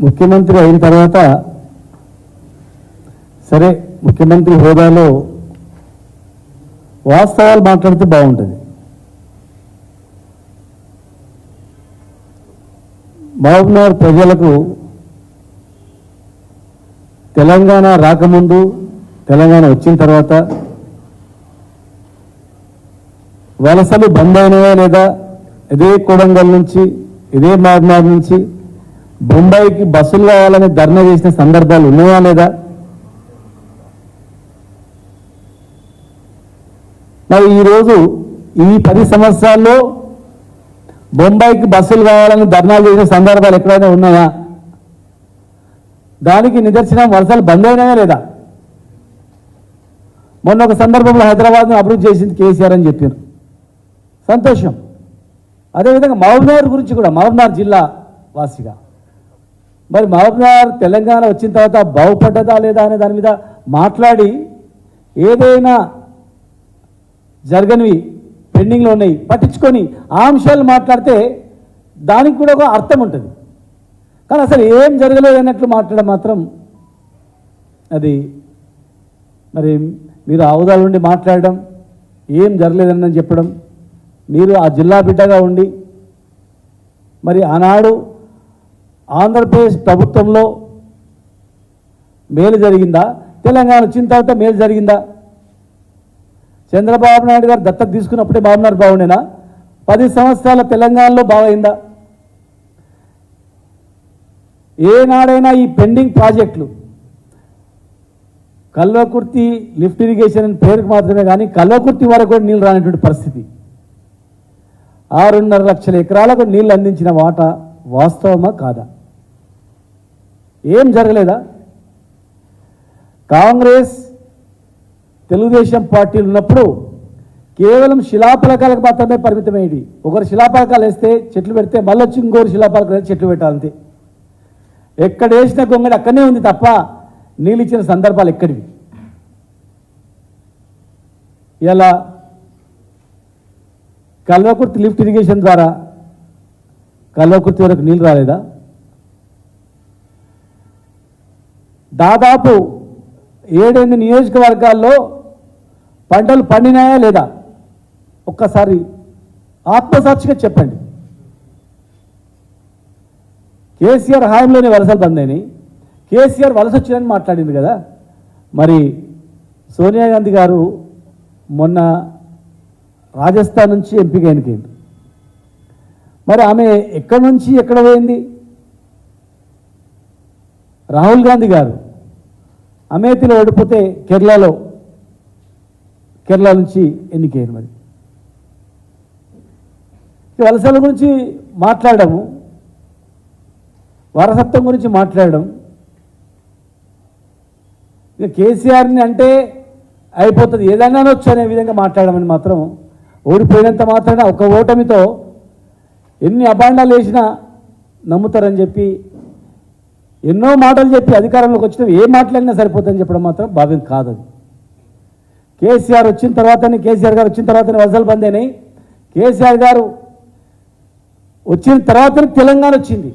ముఖ్యమంత్రి అయిన తర్వాత సరే ముఖ్యమంత్రి హోదాలో వాస్తవాలు మాట్లాడితే బాగుంటుంది. మహబూబ్నగర్ ప్రజలకు తెలంగాణ రాకముందు తెలంగాణ వచ్చిన తర్వాత వలసలు బంద్ అయినాయా లేదా? ఇదే కొడంగల్ నుంచి ఇదే మహబూబ్నగర్ నుంచి బొంబాయికి బస్సులు కావాలని ధర్నా చేసిన సందర్భాలు ఉన్నాయా లేదా? మరి ఈరోజు ఈ పది సంవత్సరాల్లో బొంబాయికి బస్సులు కావాలని ధర్నాలు చేసిన సందర్భాలు ఎక్కడైనా ఉన్నాయా? దానికి నిదర్శనం వలసలు బంద్ అయినాయా లేదా? మొన్న ఒక సందర్భంలో హైదరాబాద్ను అభివృద్ధి చేసింది కేసీఆర్ అని చెప్పారు. సంతోషం. అదేవిధంగా మహబూబ్నగర్ గురించి కూడా మహబూబ్నగర్ జిల్లా వాసిగా. మరి మహబూబ్నగర్ తెలంగాణ వచ్చిన తర్వాత బాగుపడ్డదా లేదా అనే దాని మీద మాట్లాడి ఏదైనా జరగనివి పెండింగ్లో ఉన్నాయి పట్టించుకొని ఆ అంశాలు మాట్లాడితే దానికి కూడా ఒక అర్థం ఉంటుంది. కానీ అసలు ఏం జరగలేదు అన్నట్లు మాట్లాడడం మాత్రం అది మరి మీరు అవదాల ఉండి మాట్లాడడం ఏం జరగలేదని చెప్పడం మీరు ఆ జిల్లా బిడ్డగా ఉండి మరి ఆనాడు ఆంధ్రప్రదేశ్ ప్రభుత్వంలో మేలు జరిగిందా? తెలంగాణ వచ్చిన తర్వాత మేలు జరిగిందా? చంద్రబాబు నాయుడు గారు దత్తత తీసుకున్నప్పుడే బాగున్నారు బాగుండేనా? పది సంవత్సరాల తెలంగాణలో బాగైందా? ఏనాడైనా ఈ పెండింగ్ ప్రాజెక్టులు కల్వకుర్తి లిఫ్ట్ ఇరిగేషన్ అని పేరుకు మాత్రమే కానీ కల్వకుర్తి వరకు కూడా నీళ్ళు రానటువంటి పరిస్థితి. ఆరున్నర లక్షల ఎకరాలకు నీళ్ళు అందించిన వాట వాస్తవమా కాదా? ఏం జరగలేదా? కాంగ్రెస్ తెలుగుదేశం పార్టీలు ఉన్నప్పుడు కేవలం శిలాఫలకాలకు మాత్రమే పరిమితమయ్యేది. ఒకరు శిలాఫలకాలు వేస్తే చెట్లు పెడితే మళ్ళీ వచ్చి ఇంకోరు శిలాఫలకాలు చెట్లు పెట్టాలంతే ఎక్కడ వేసిన గొంగడి అక్కడనే ఉంది తప్ప నీళ్ళు ఇచ్చిన సందర్భాలు ఎక్కడివి? ఇలా కల్వకుర్తి లిఫ్ట్ ఇరిగేషన్ ద్వారా కల్వకుర్తి వరకు నీళ్ళు రాలేదా? దాదాపు ఏడెనిమిది నియోజకవర్గాల్లో పంటలు పండినాయా లేదా? ఒక్కసారి ఆత్మసాక్షిగా చెప్పండి. కేసీఆర్ హాయంలోనే వలసలు బందైనాయి. కేసీఆర్ వలస వచ్చిందని మాట్లాడింది కదా. మరి సోనియా గాంధీ గారు మొన్న రాజస్థాన్ నుంచి ఎంపిక ఎన్నికైంది. మరి ఆమె ఎక్కడి నుంచి ఎక్కడ పోయింది? రాహుల్ గాంధీ గారు అమేథీలో ఓడిపోతే కేరళలో కేరళ నుంచి ఎన్నికయ్యారు మరి. వలసల గురించి మాట్లాడము వారసత్వం గురించి మాట్లాడడం ఇక కేసీఆర్ని అంటే అయిపోతుంది ఏదైనా అనొచ్చు అనే విధంగా మాట్లాడమని మాత్రం ఓడిపోయినంత మాత్రాన ఒక ఓటమితో ఎన్ని అభాండాలు వేసినా నమ్ముతారని చెప్పి ఎన్నో మాటలు చెప్పి అధికారంలోకి వచ్చిన ఏ మాట్లాడినా సరిపోతుందని చెప్పడం మాత్రం భావ్యం కాదు అది కేసీఆర్ వచ్చిన తర్వాతనే కేసీఆర్ గారు వచ్చిన తర్వాతనే వలసలు బంద్ అయినాయి కేసీఆర్ గారు వచ్చిన తర్వాతనే తెలంగాణ వచ్చింది.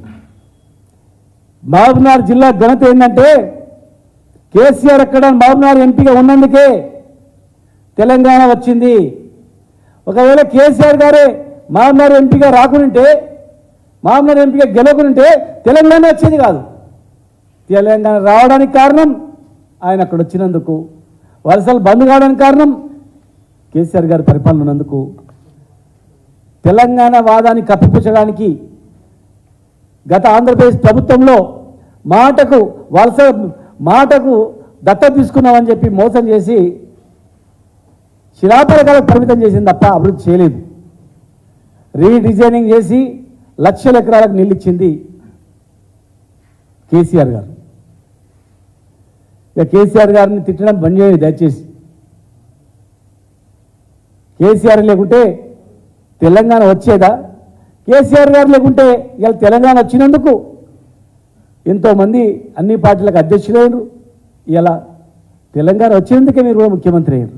మహబూబ్నగర్ జిల్లా ఘనత ఏంటంటే కేసీఆర్ అక్కడ మహబూబ్నగర్ ఎంపీగా ఉన్నందుకే తెలంగాణ వచ్చింది. ఒకవేళ కేసీఆర్ గారే మహబూబ్నగర్ ఎంపీగా రాకుంటే మహబూబ్నగర్ ఎంపీగా గెలవకుంటే తెలంగాణ వచ్చేది కాదు. తెలంగాణ రావడానికి కారణం ఆయన అక్కడ వచ్చినందుకు వలసలు బంద్ కావడానికి కారణం కేసీఆర్ గారి పరిపాలన ఉన్నందుకు తెలంగాణ వాదాన్ని కప్పిపుచ్చడానికి గత ఆంధ్రప్రదేశ్ ప్రభుత్వంలో మాటకు వలస మాటకు దత్త తీసుకున్నామని చెప్పి మోసం చేసి శిలాపరకాలకు పరిమితం చేసింది తప్ప అభివృద్ధి చేయలేదు. రీడిజైనింగ్ చేసి లక్షల ఎకరాలకు నిలిచింది కేసీఆర్ గారు. ఇక కేసీఆర్ గారిని తిట్టడం బంద్ చేయండి దయచేసి. కేసీఆర్ లేకుంటే తెలంగాణ వచ్చేదా? కేసీఆర్ గారు లేకుంటే ఇలా తెలంగాణ వచ్చినందుకు ఎంతోమంది అన్ని పార్టీలకు అధ్యక్షులైనరు ఇలా తెలంగాణ వచ్చినందుకే మీరు కూడా ముఖ్యమంత్రి అయ్యారు.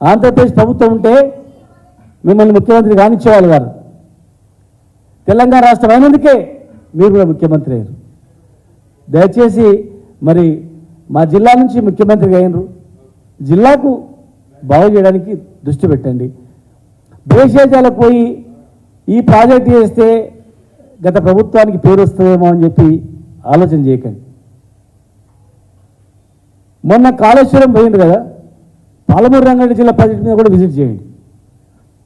ఆంధ్రప్రదేశ్ ప్రభుత్వం ఉంటే మిమ్మల్ని ముఖ్యమంత్రి కానిచ్చేవాళ్ళు గారు తెలంగాణ రాష్ట్రం అయినందుకే మీరు కూడా ముఖ్యమంత్రి అయ్యారు. దయచేసి మరి మా జిల్లా నుంచి ముఖ్యమంత్రి అయినరు. జిల్లాకు బాగు చేయడానికి దృష్టి పెట్టండి. భేషజాలకు పోయి ఈ ప్రాజెక్ట్ చేస్తే గత ప్రభుత్వానికి పేరు వస్తుందేమో అని చెప్పి ఆలోచన చేయకండి. మొన్న కాళేశ్వరం పోయింది కదా పాలమూరు రంగారెడ్డి జిల్లా ప్రాజెక్ట్ మీద కూడా విజిట్ చేయండి.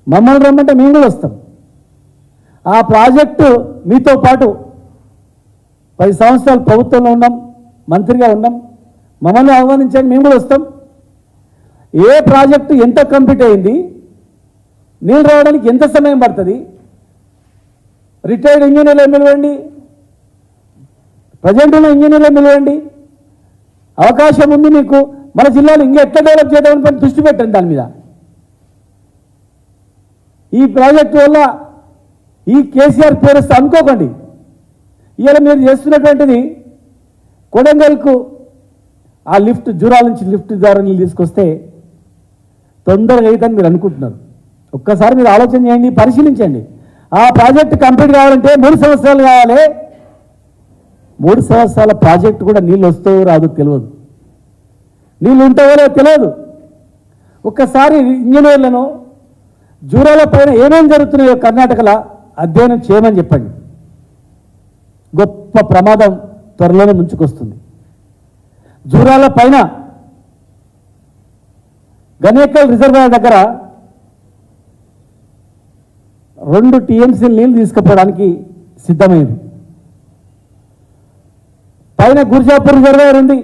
మమ్మల్ని రమ్మంటే మేము కూడా వస్తాం. ఆ ప్రాజెక్టు మీతో పాటు పది సంవత్సరాలు ప్రభుత్వంలో ఉన్నాం మంత్రిగా ఉన్నాం. మమ్మల్ని ఆహ్వానించండి మేము కూడా వస్తాం. ఏ ప్రాజెక్టు ఎంత కంప్లీట్ అయింది నీళ్ళు రావడానికి ఎంత సమయం పడుతుంది రిటైర్డ్ ఇంజనీర్లు పిలవండి ప్రజెంట్ ఉన్న ఇంజనీర్లు పిలవండి అవకాశం ఉంది మీకు మన జిల్లాలో ఇంకా ఎట్లా డెవలప్ చేద్దామని పని దృష్టి పెట్టండి దాని మీద. ఈ ప్రాజెక్టు వల్ల ఈ కేసీఆర్ పేరు వస్తే అనుకోకండి. ఇవాళ మీరు చేస్తున్నటువంటిది కొడంగల్కు ఆ లిఫ్ట్ జూరాల నుంచి లిఫ్ట్ ద్వారా నీళ్ళు తీసుకొస్తే తొందరగా అవుతుందని మీరు అనుకుంటున్నారు. ఒక్కసారి మీరు ఆలోచన చేయండి పరిశీలించండి. ఆ ప్రాజెక్ట్ కంప్లీట్ కావాలంటే మూడు సంవత్సరాలు కావాలి. మూడు సంవత్సరాల ప్రాజెక్ట్ కూడా నీళ్ళు వస్తావో రాదు తెలియదు. నీళ్ళు ఉంటావో లేదో తెలియదు. ఒక్కసారి ఇంజనీర్లను జూరాల పైన ఏమేం జరుగుతున్నాయో కర్ణాటకలో అధ్యయనం చేయమని చెప్పండి. గొప్ప ప్రమాదం త్వరలోనే ముంచుకొస్తుంది. జూరాల పైన గణేకల్ రిజర్వాయర్ దగ్గర రెండు టీఎంసీ నీళ్ళు తీసుకుపోవడానికి సిద్ధమైంది. పైన గుర్జాపూర్ రిజర్వాయర్ ఉంది.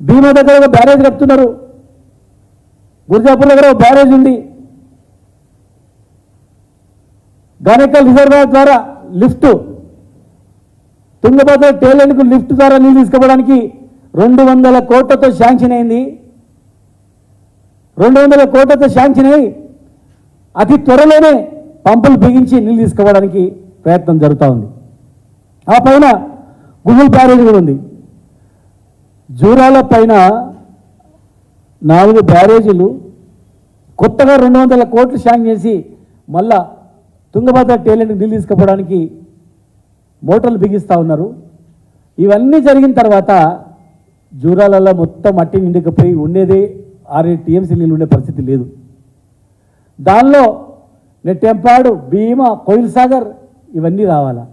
భీమా దగ్గర ఒక బ్యారేజ్ కడుతున్నారు గుర్జాపూర్ దగ్గర ఒక బ్యారేజ్ ఉంది. గానేకల్ రిజర్వాయర్ ద్వారా లిఫ్ట్ తుంగభద్ర టేలెంట్కు లిఫ్ట్ ద్వారా నీళ్ళు తీసుకోవడానికి రెండు వందల కోట్లతో శాంక్షన్ అయింది. రెండు వందల కోట్లతో శాంక్షన్ అయి అతి త్వరలోనే పంపులు బిగించి నీళ్ళు తీసుకోవడానికి ప్రయత్నం జరుగుతూ ఉంది. ఆ పైన గుగుల్ బ్యారేజ్ కూడా ఉంది. జూరాల పైన నాలుగు బ్యారేజీలు కొత్తగా రెండు వందల కోట్లు శాంక్షన్ చేసి మళ్ళా తుంగభద్ర టేలెంట్ నీళ్ళు తీసుకుపోవడానికి మోటార్లు బిగిస్తూ ఉన్నారు. ఇవన్నీ జరిగిన తర్వాత జూరాలలో మొత్తం మట్టి నిండుకపోయి ఉండేది. ఆరేడు టీఎంసీ నీళ్ళు ఉండే పరిస్థితి లేదు. దానిలో నెట్టెంపాడు భీమా కోయిల్ సాగర్ ఇవన్నీ రావాలా?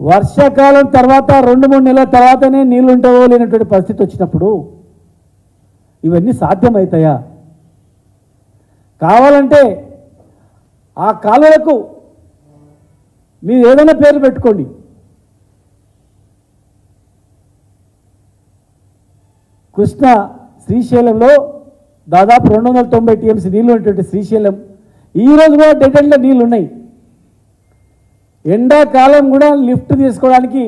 వర్షాకాలం తర్వాత రెండు మూడు నెలల తర్వాతనే నీళ్ళు ఉంటావో లేనటువంటి పరిస్థితి వచ్చినప్పుడు ఇవన్నీ సాధ్యమవుతాయా? కావాలంటే ఆ కాలువలకు మీరు ఏదైనా పేరు పెట్టుకోండి. కృష్ణ శ్రీశైలంలో దాదాపు రెండు వందల తొంభై టీఎంసీ నీళ్ళు ఉన్నటువంటి శ్రీశైలం. ఈ రోజు కూడా డెటెన్లో నీళ్ళు ఉన్నాయి ఎండాకాలం కూడా లిఫ్ట్ తీసుకోవడానికి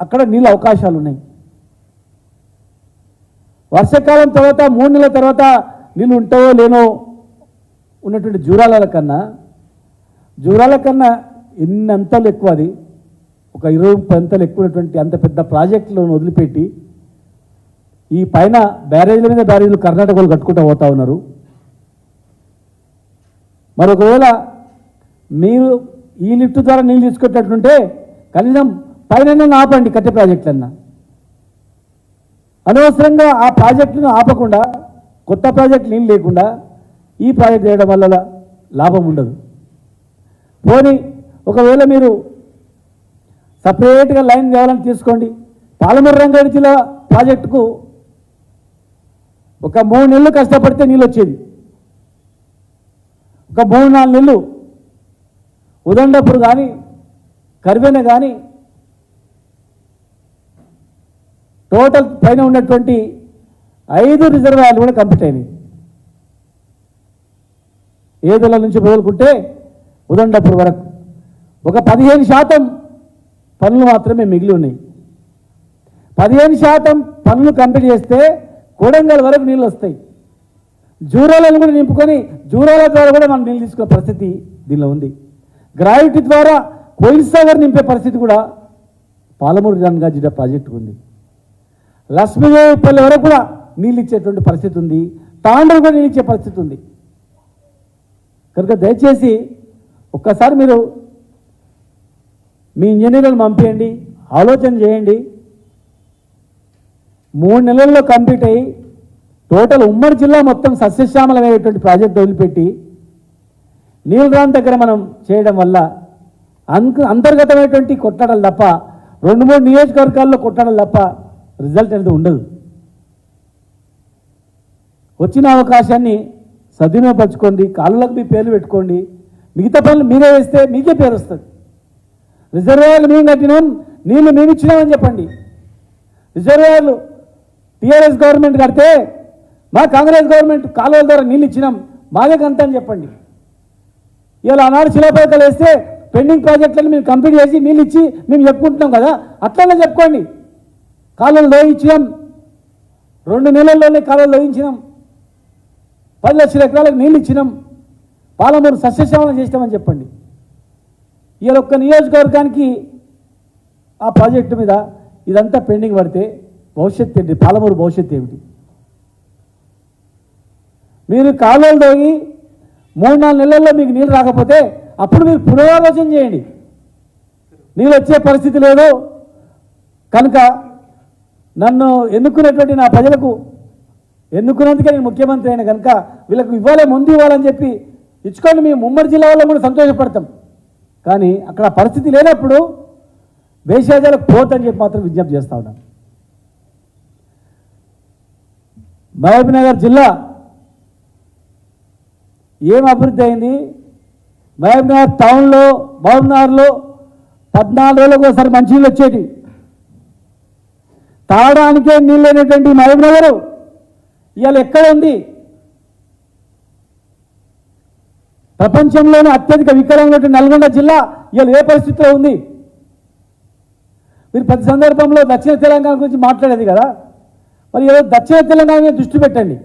అక్కడ నీళ్ళ అవకాశాలు ఉన్నాయి వర్షాకాలం తర్వాత మూడు నెలల తర్వాత నీళ్ళు ఉంటావో లేనో ఉన్నటువంటి జూరాల కన్నా జూరాల కన్నా ఎన్ని అంతలు ఎక్కువ అది. ఒక ఇరవై ముప్పై అంతలు ఎక్కువటువంటి అంత పెద్ద ప్రాజెక్టులను వదిలిపెట్టి ఈ పైన బ్యారేజ్ల మీద బ్యారేజ్లు కర్ణాటకలో కట్టుకుంటూ పోతా ఉన్నారు. మరొకవేళ మీరు ఈ లిఫ్ట్ ద్వారా నీళ్ళు తీసుకొచ్చేటట్టుంటే కనీసం పైన ఆపండి కట్టే ప్రాజెక్టులన్నా. అనవసరంగా ఆ ప్రాజెక్టును ఆపకుండా కొత్త ప్రాజెక్ట్ నీళ్ళు లేకుండా ఈ ప్రాజెక్ట్ చేయడం వల్ల లాభం ఉండదు. పోనీ ఒకవేళ మీరు సపరేట్గా లైన్ కావాలని తీసుకోండి. పాలమూరు రంగారెడ్డి జిల్లా ప్రాజెక్టుకు ఒక మూడు నెలలు కష్టపడితే నీళ్ళు వచ్చేది. ఒక మూడు నాలుగు నెలలు ఉదండపూర్ కానీ కరివెన కానీ టోటల్ పైన ఉన్నటువంటి ఐదు రిజర్వాయర్లు కూడా కంప్లీట్ అయినాయి. ఏదోల నుంచి మొదలుకుంటే ఉదండపూర్ వరకు. ఒక పదిహేను శాతం పనులు మాత్రమే మిగిలి ఉన్నాయి. పదిహేను శాతం పనులు కంప్లీట్ చేస్తే కోడంగల్ వరకు నీళ్ళు వస్తాయి. జూరాలను కూడా నింపుకొని జూరాల ద్వారా కూడా మనం నీళ్ళు తీసుకునే పరిస్థితి దీనిలో ఉంది. గ్రావిటీ ద్వారా కోయిల్సాగర్ నింపే పరిస్థితి కూడా పాలమూరు రంగా జిడ్డ ప్రాజెక్టు ఉంది. లక్ష్మీదేవిపల్లి వరకు కూడా నీళ్ళు ఇచ్చేటువంటి పరిస్థితి ఉంది. తాండ్రు కూడా నీళ్ళు ఇచ్చే పరిస్థితి ఉంది. కనుక దయచేసి ఒక్కసారి మీరు మీ ఇంజనీర్లను పంపించండి ఆలోచన చేయండి. మూడు నెలల్లో కంప్లీట్ అయ్యి టోటల్ ఉమ్మడి జిల్లా మొత్తం సస్యశ్యామలమైనటువంటి ప్రాజెక్ట్ వదిలిపెట్టి నీలరాన్ దగ్గర మనం చేయడం వల్ల అంక అంతర్గతమైనటువంటి కొట్టడలు తప్ప రెండు మూడు నియోజకవర్గాల్లో కొట్టడలు తప్ప రిజల్ట్ అనేది ఉండదు. వచ్చిన అవకాశాన్ని సద్వినియోగపరచుకోండి కాళ్ళకు మీ పేర్లు పెట్టుకోండి. మిగతా పనులు మీరే వేస్తే మీకే పేరు వస్తుంది. రిజర్వాయర్లు మేము కట్టినాం నీళ్ళు మేము ఇచ్చినామని చెప్పండి. రిజర్వాయర్లు టీఆర్ఎస్ గవర్నమెంట్ కడితే మా కాంగ్రెస్ గవర్నమెంట్ కాలువల ద్వారా నీళ్ళు ఇచ్చినాం మాదే కంత అని చెప్పండి. ఇవాళ ఆనాడు శిలాపేతలు వేస్తే పెండింగ్ ప్రాజెక్టులను మేము కంప్లీట్ చేసి నీళ్ళు ఇచ్చి మేము చెప్పుకుంటున్నాం కదా అట్లనే చెప్పుకోండి. కాలువలు లోయించినాం రెండు నెలల్లోనే కాలువలు లోయించినాం. పది లక్షల ఎకరాలకు నీళ్ళు ఇచ్చినాం. పాలమూరు సస్యశ్యామలం చేసినామని చెప్పండి. ఇలా ఒక్క నియోజకవర్గానికి ఆ ప్రాజెక్టు మీద ఇదంతా పెండింగ్ పడితే భవిష్యత్తు ఏంటి? పాలమూరు భవిష్యత్తు ఏమిటి? మీరు కాలువలు తోగి మూడు నాలుగు నెలల్లో మీకు నీళ్ళు రాకపోతే అప్పుడు మీరు పునరాలోచన చేయండి. నీళ్ళు వచ్చే పరిస్థితి లేదు. కనుక నన్ను ఎన్నుకున్నటువంటి నా ప్రజలకు ఎన్నుకున్నందుకే నేను ముఖ్యమంత్రి అయిన కనుక వీళ్ళకు ఇవ్వాలి ముందు ఇవ్వాలని చెప్పి ఇచ్చుకోండి. మేము ఉమ్మడి జిల్లా వాళ్ళు కూడా సంతోషపడతాం. కానీ అక్కడ పరిస్థితి లేనప్పుడు వేషాజాలకు పోతని చెప్పి మాత్రం విజ్ఞప్తి చేస్తూ ఉన్నాను మహబూబ్నగర్ జిల్లా ఏం అభివృద్ధి అయింది? మహబూబ్నగర్ టౌన్లో మహబూబ్నగర్లో పద్నాలుగు రోజులకు ఒకసారి మంచినీళ్ళు వచ్చేటి తాగడానికే నీళ్ళు లేనటువంటి మహబూబ్నగర్ ఇవాళ ఎక్కడ ఉంది? ప్రపంచంలోనే అత్యధిక వికలమైనటువంటి నల్గొండ జిల్లా ఇవాళ ఏ పరిస్థితిలో ఉంది? మీరు ప్రతి సందర్భంలో దక్షిణ తెలంగాణ గురించి మాట్లాడేది కదా? మరి ఏదో దక్షిణ తెలంగాణ మీద దృష్టి పెట్టండి.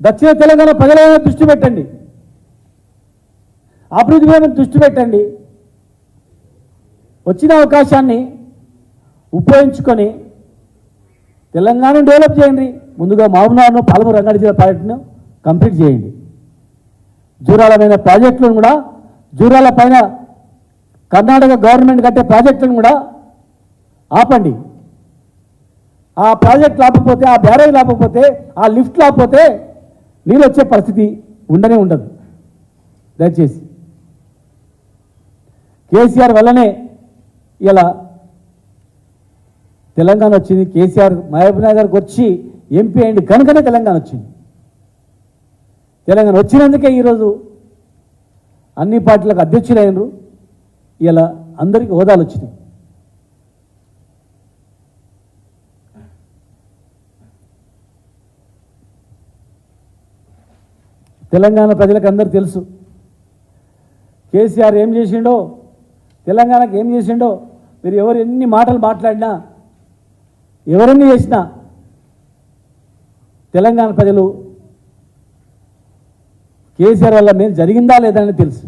దక్షిణ తెలంగాణ ప్రజల మీద దృష్టి పెట్టండి. అభివృద్ధి మీద దృష్టి పెట్టండి. వచ్చిన అవకాశాన్ని ఉపయోగించుకొని తెలంగాణను డెవలప్ చేయండి. ముందుగా మామూలు పాలమూరు రంగారెడ్డి జిల్లా ప్రాజెక్టును కంప్లీట్ చేయండి. జూరాలమైన ప్రాజెక్టులను కూడా జూరాల పైన కర్ణాటక గవర్నమెంట్ కట్టే ప్రాజెక్టులను కూడా ఆపండి. ఆ ప్రాజెక్ట్ లేకపోతే ఆ బ్యారేజ్ లేకపోతే ఆ లిఫ్ట్ లేకపోతే నీళ్ళు వచ్చే పరిస్థితి ఉండనే ఉండదు. దయచేసి. కేసీఆర్ వల్లనే ఇలా తెలంగాణ వచ్చింది. కేసీఆర్ మహబూబ్ నగర్కి వచ్చి ఎంపీ అయింది కనుకనే తెలంగాణ వచ్చింది. తెలంగాణ వచ్చినందుకే ఈరోజు అన్ని పార్టీలకు అధ్యక్షులైనరు. ఇలా అందరికీ హోదాలు వచ్చినాయి. తెలంగాణ ప్రజలకు అందరూ తెలుసు. కేసీఆర్ ఏం చేసిండో తెలంగాణకు ఏం చేసిండో మీరు ఎవరు ఎన్ని మాటలు మాట్లాడినా ఎవరన్నీ చేసినా తెలంగాణ ప్రజలు కేసీఆర్ వల్ల మేము జరిగిందా లేదా అని తెలుసు.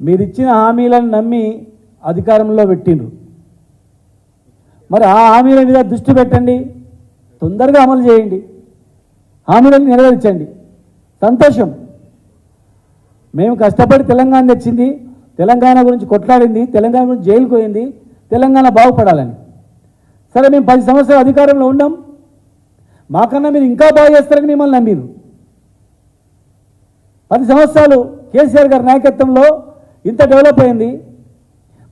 మీరు ఇచ్చిన హామీలను నమ్మి అధికారంలో పెట్టిండ్రు. మరి ఆ హామీల మీద దృష్టి పెట్టండి తొందరగా అమలు చేయండి హామీలను నెరవేర్చండి. సంతోషం. మేము కష్టపడి తెలంగాణ తెచ్చింది తెలంగాణ గురించి కొట్లాడింది తెలంగాణ గురించి జైలుకు పోయింది తెలంగాణ బాగుపడాలని. సరే మేము పది సంవత్సరాలు అధికారంలో ఉన్నాం. మాకన్నా మీరు ఇంకా బాగా చేస్తారని మిమ్మల్ని నమ్మిరు. పది సంవత్సరాలు కేసీఆర్ గారి నాయకత్వంలో ఇంత డెవలప్ అయింది.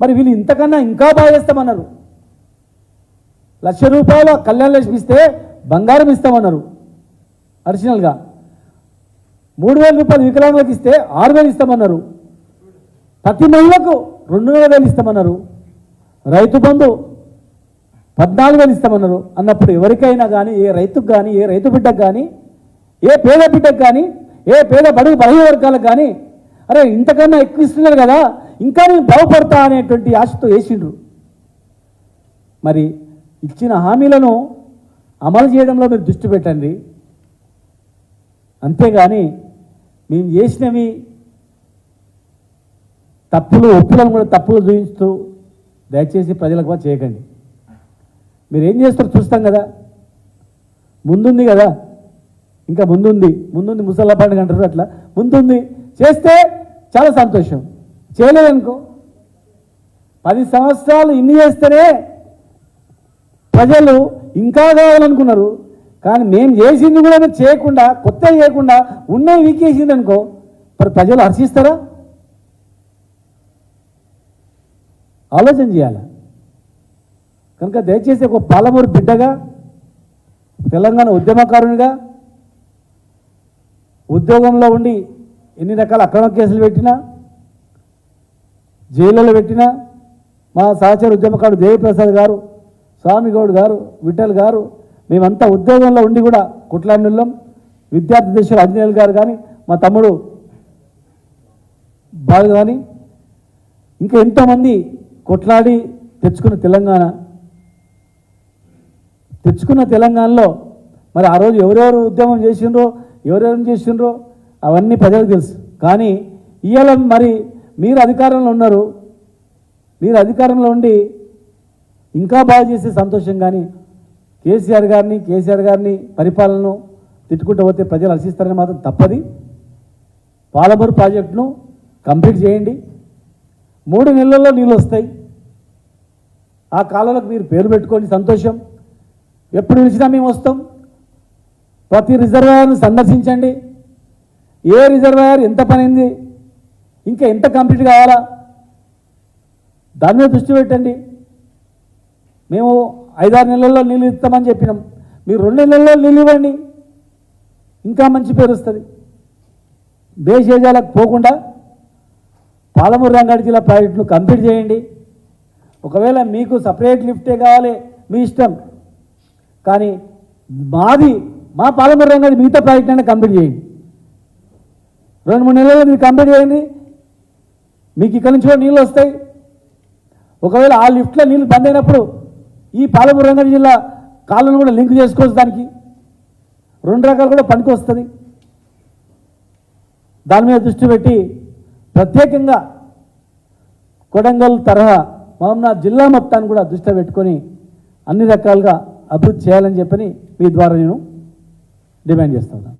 మరి వీళ్ళు ఇంతకన్నా ఇంకా బాగా చేస్తామన్నారు. లక్ష రూపాయల కళ్యాణ లక్ష్మి ఇస్తే బంగారం ఇస్తామన్నారు. అడిషనల్గా మూడు వేల రూపాయలు వికలాంగులకు ఇస్తే ఆరు వేలు ఇస్తామన్నారు. ప్రతి మహిళకు రెండున్నర వేలు ఇస్తామన్నారు. రైతు బంధు పద్నాలుగు వేలు ఇస్తామన్నారు. అన్నప్పుడు ఎవరికైనా కానీ ఏ రైతుకు కానీ ఏ రైతు బిడ్డకు కానీ ఏ పేద బిడ్డకు కానీ ఏ పేద బడుగు బలహీన వర్గాలకు కానీ అరే ఇంతకన్నా ఎక్కువ ఇస్తున్నారు కదా ఇంకా నేను బాగుపడతా అనేటువంటి ఆశతో వేసిండ్రు. మరి ఇచ్చిన హామీలను అమలు చేయడంలో మీరు దృష్టి పెట్టండి. అంతేగాని మేము చేసినవి తప్పులు ఒప్పులను కూడా తప్పులు చూపిస్తూ దయచేసి ప్రజలకు కూడా చేయకండి. మీరు ఏం చేస్తారో చూస్తాం కదా. ముందుంది కదా. ఇంకా ముందుంది ముందుంది ముసల్లా పండుగ అంటారు అట్లా. ముందుంది. చేస్తే చాలా సంతోషం. చేయలేదనుకో. పది సంవత్సరాలు ఇన్ని చేస్తేనే ప్రజలు ఇంకా కావాలనుకున్నారు. కానీ మేము చేసింది కూడా చేయకుండా కొత్త చేయకుండా ఉన్నవి వీకేసింది అనుకో మరి ప్రజలు హర్షిస్తారా? ఆలోచన చేయాలి? కనుక దయచేసి ఒక పాలమూరు బిడ్డగా తెలంగాణ ఉద్యమకారునిగా ఉద్యోగంలో ఉండి ఎన్ని రకాల అక్రమ కేసులు పెట్టినా జైళ్ళలో పెట్టినా మా సహచర ఉద్యమకారుడు దేవిప్రసాద్ గారు స్వామిగౌడ్ గారు విఠల్ గారు మేమంతా ఉద్యోగంలో ఉండి కూడా కుట్లాండుల్లం విద్యార్థి దేశాలు అంజనేయులు గారు కానీ మా తమ్ముడు బాలు కానీ ఇంకా ఎంతోమంది కొట్లాడి తెచ్చుకున్న తెలంగాణ. తెచ్చుకున్న తెలంగాణలో మరి ఆ రోజు ఎవరెవరు ఉద్యమం చేసిండ్రో ఎవరెవరు చేసిండ్రో అవన్నీ ప్రజలకు తెలుసు. కానీ ఇవాళ మరి మీరు అధికారంలో ఉన్నారు. మీరు అధికారంలో ఉండి ఇంకా బాగా చేసే సంతోషం కానీ కేసీఆర్ గారిని కేసీఆర్ గారిని పరిపాలనను తిట్టుకుంటూ పోతే ప్రజలు హర్షిస్తారని మాత్రం తప్పది. పాలమూరు ప్రాజెక్టును కంప్లీట్ చేయండి. మూడు నెలల్లో నీళ్ళు వస్తాయి. ఆ కాలంలోకి మీరు పేరు పెట్టుకోండి సంతోషం. ఎప్పుడు పిలిచినా మేము వస్తాం. ప్రతి రిజర్వాయర్ను సందర్శించండి. ఏ రిజర్వాయర్ ఎంత పనింది ఇంకా ఎంత కంప్లీట్ కావాలా దాని మీద దృష్టి పెట్టండి. మేము ఐదారు నెలల్లో నీళ్ళు ఇస్తామని చెప్పినాం. మీరు రెండు నెలల్లో నీళ్ళు ఇవ్వండి. ఇంకా మంచి పేరు వస్తుంది. బేషేజాలకు పోకుండా పాలమూరు రంగారెడ్డి జిల్లా ప్రాజెక్టును కంప్లీట్ చేయండి. ఒకవేళ మీకు సపరేట్ లిఫ్టే కావాలి మీ ఇష్టం. కానీ మాది మా పాలమూరు రంగారెడ్డి మిగతా ప్రాజెక్ట్ అయినా కంప్లీట్ చేయండి. రెండు మూడు నెలల్లో మీరు కంప్లీట్ చేయండి. మీకు ఇక్కడి నుంచి కూడా నీళ్ళు వస్తాయి. ఒకవేళ ఆ లిఫ్ట్లో నీళ్ళు బంద్ అయినప్పుడు ఈ పాలమూరు రంగారెడ్డి జిల్లా కాళ్ళను కూడా లింక్ చేసుకోవచ్చు దానికి. రెండు రకాలు కూడా పనికి వస్తుంది. దాని మీద దృష్టి పెట్టి ప్రత్యేకంగా కొడంగల్ తరహా మహమ్నాథ్ జిల్లా మొత్తాన్ని కూడా దృష్టిలో పెట్టుకొని అన్ని రకాలుగా అభివృద్ధి చేయాలని చెప్పని మీ ద్వారా నేను డిమాండ్ చేస్తాను